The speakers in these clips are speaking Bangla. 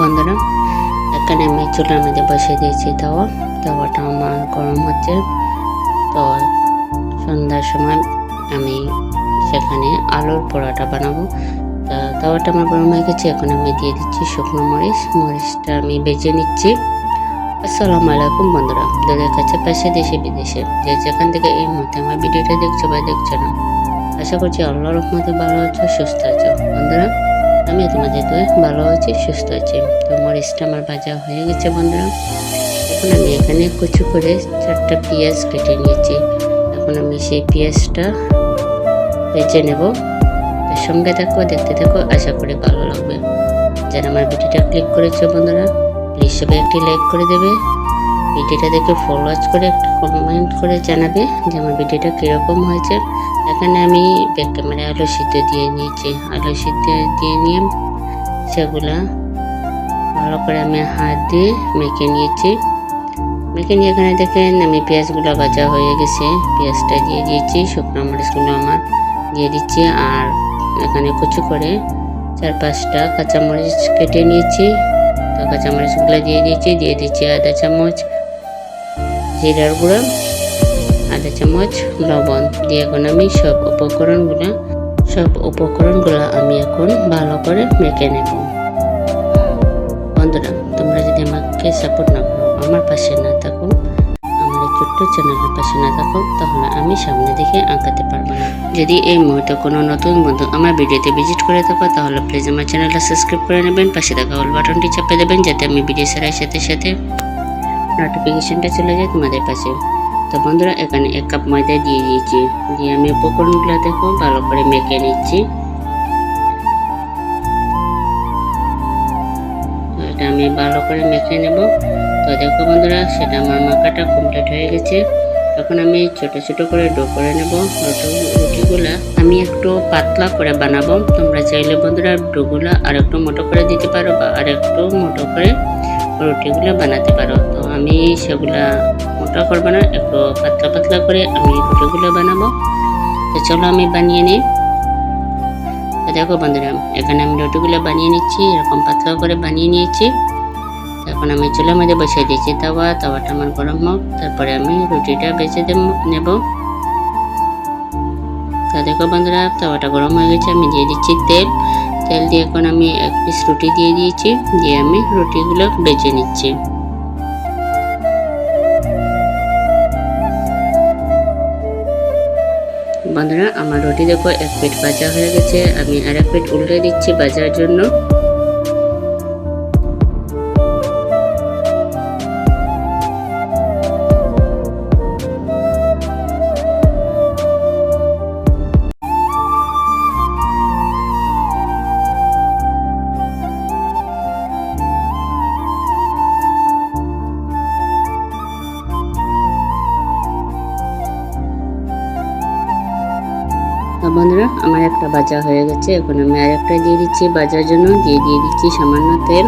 বন্ধুরা, এখানে আমি চুলার মধ্যে বসিয়ে দিয়েছি তাওয়া। তাওয়াটা আমার গরম হচ্ছে। তো সন্ধ্যার সময় আমি সেখানে আলুর পরোটা বানাবো। তা তাওয়াটা আমার গরম হয়ে গেছে, এখন আমি দিয়ে দিচ্ছি শুকনো মরিচ। মরিচটা আমি বেজে নিচ্ছি। আসসালামু আলাইকুম বন্ধুরা দূরের কাছে পাশে দেশে বিদেশে। যে যেখান থেকে এই মুহূর্তে আমার ভিডিওটা দেখছ বা দেখছ না, আশা করছি আল্লাহ রহমতে ভালো আছো, সুস্থ আছো। বন্ধুরা আমি তোমাদের তো ভালো আছি, সুস্থ আছি। তো মরিচটা আমার ভাজা হয়ে গেছে বন্ধুরা। এখন আমি এখানে কুচু করে চারটা পেঁয়াজ কেটে নিয়েছি। এখন আমি সেই পেঁয়াজটা বেছে নেব। তার সঙ্গে থাকো, দেখতে থাকো, আশা করি ভালো লাগবে। যারা আমার ভিডিওটা ক্লিক করেছ বন্ধুরা প্লিজ সবাই একটি লাইক করে দেবে। ভিডিওটা দেখে ফলো করে একটা কমেন্ট করে জানাবে যে আমার ভিডিওটা কীরকম হয়েছে। এখানে আমি ব্যাক ক্যামেরায় আলু সিদ্ধ দিয়ে নিয়েছি। আলু সিদ্ধ দিয়ে নিয়ে সেগুলা ভালো করে আমি হাত দিয়ে মেখে নিয়েছি। মেখে নিয়ে এখানে দেখেন আমি পেঁয়াজগুলো ভাজা হয়ে গেছে। পেঁয়াজটা দিয়ে দিয়েছি, শুকনো মরিচগুলো আমার দিয়ে দিচ্ছি আর এখানে কুচু করে চার পাঁচটা কাঁচামরিচ কেটে নিয়েছি। তো কাঁচামরিচগুলো দিয়ে দিয়েছি, দিয়ে দিচ্ছি আধা চামচ, জিরার গুঁড়া। আধা চামচ লবণ। দিয়ে এখন আমি সব উপকরণগুলো সব উপকরণগুলো আমি এখন ভালো করে মেখে নেব। বন্ধুরা, তোমরা যদি আমাকে সাপোর্ট না করো, আমার পাশে না থাকো, আমার এই ছোট্ট চ্যানেলের পাশে না থাকো, তাহলে আমি সামনে দিকে আঁকাতে পারব না। যদি এই মুহূর্তে কোনো নতুন বন্ধু আমার ভিডিওতে ভিজিট করে থাকো, তাহলে প্লিজ আমার চ্যানেলটা সাবস্ক্রাইব করে নেবেন, পাশে থাকা অল বাটনটি চাপে দেবেন, যাতে আমি ভিডিও ছাড়ার সাথে সাথে নোটিফিকেশনটা চলে যায় তোমাদের পাশে। তো বন্ধুরা, এখানে এক কাপ ময়দা দিয়ে দিয়েছি। দিয়ে আমি উপকরণগুলো দেখো, ভালো করে মেখে নিচ্ছি। এটা আমি ভালো করে মেখে নেব। তো দেখো বন্ধুরা, সেটা আমার মাখাটা কমপ্লিট হয়ে গেছে। তখন আমি ছোট ছোট করে ডো করে নেব। রুটিগুলা আমি একটু পাতলা করে বানাবো। তোমরা চাইলে বন্ধুরা ডোগুলা আর একটু মোটো করে দিতে পারো বা আর একটু মোটো করে রুটিগুলো বানাতে পারো। তো আমি সেগুলা মোটা করব না, একটু পাতলা পাতলা করে আমি রুটিগুলো বানাবো। তো চলো আমি বানিয়ে নিই। তো দেখো বন্ধুরা, এখানে আমি রুটিগুলো বানিয়ে নিচ্ছি, এরকম পাতলা করে বানিয়ে নিয়েছি। এখন আমি চুলার মধ্যে বসিয়ে দিয়েছি তাওয়া, তাওয়াটা আমার গরম হোক, তারপরে আমি রুটিটা বেছে নেব। তা দেখো বন্ধুরা, তাওয়াটা গরম হয়ে গেছে, আমি দিয়ে দিচ্ছি তেল। তেল দিয়ে এখন আমি এক পিস রুটি দিয়ে দিয়েছি, দিয়ে আমি রুটিগুলো বেজে নিচ্ছি। বন্ধুরা, আমার রুটি দেখো এক প্লেট ভাজা হয়ে গেছে, আমি আর এক প্লেট উল্টে দিচ্ছি ভাজার জন্য। বন্ধুরা, আমার একটা ভাজা হয়ে গেছে। এখন আমি আর একটা দিয়ে দিচ্ছি। বাজার জন্য দিয়ে দিয়ে দিচ্ছি সামান্য তেল।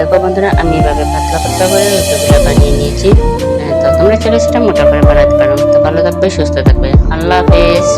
দেখো বন্ধুরা, আমি এভাবে পাতলা পাতলা করে রুটিগুলো বানিয়ে নিয়েছি। তো তোমরা চাইলে সেটা মোটা করে বানাতে পারো। তো ভালো থাকবে, সুস্থ থাকবে। আল্লাহ হাফেজ।